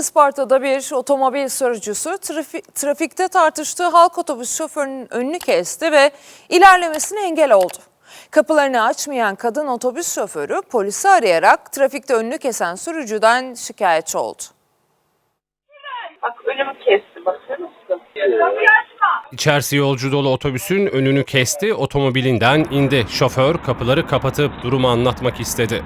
Isparta'da bir otomobil sürücüsü trafi- trafikte tartıştığı halk otobüs şoförünün önünü kesti ve ilerlemesine engel oldu. Kapılarını açmayan kadın otobüs şoförü polisi arayarak trafikte önünü kesen sürücüden şikayetçi oldu. Bak önümü kesti bakar mısın? İçerisi yolcu dolu otobüsün önünü kesti, otomobilinden indi. Şoför kapıları kapatıp durumu anlatmak istedi.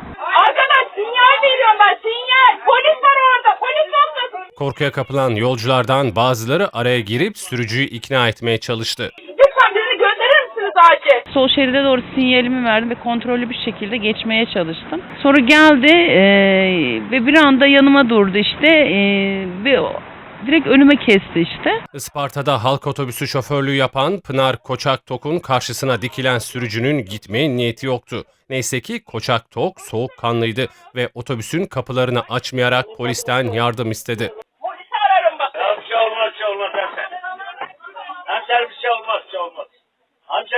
Korkuya kapılan yolculardan bazıları araya girip sürücüyü ikna etmeye çalıştı. Lütfen birini gönderir misiniz acil? Sol şeride doğru sinyalimi verdim ve kontrollü bir şekilde geçmeye çalıştım. Sonra geldi eee, ve bir anda yanıma durdu işte eee, ve direkt önüme kesti işte. Isparta'da halk otobüsü şoförlüğü yapan Pınar Koçak Tok'un karşısına dikilen sürücünün gitmeye niyeti yoktu. Neyse ki Koçak Tok soğukkanlıydı ve otobüsün kapılarını açmayarak polisten yardım istedi.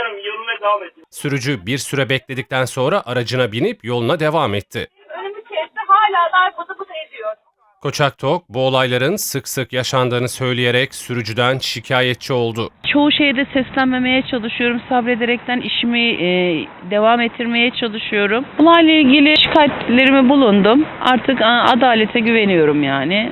Hemşerim yoluna devam et. Sürücü bir süre bekledikten sonra aracına binip yoluna devam etti. Önümü kesti hala daha bıdı bıdı ediyor. Koçak Tok bu olayların sık sık yaşandığını söyleyerek sürücüden şikayetçi oldu. Çoğu şeyde seslenmemeye çalışıyorum. Sabrederekten işimi eee, devam ettirmeye çalışıyorum. Olayla ilgili şikayetlerimi bulundum. Artık a, adalete güveniyorum yani.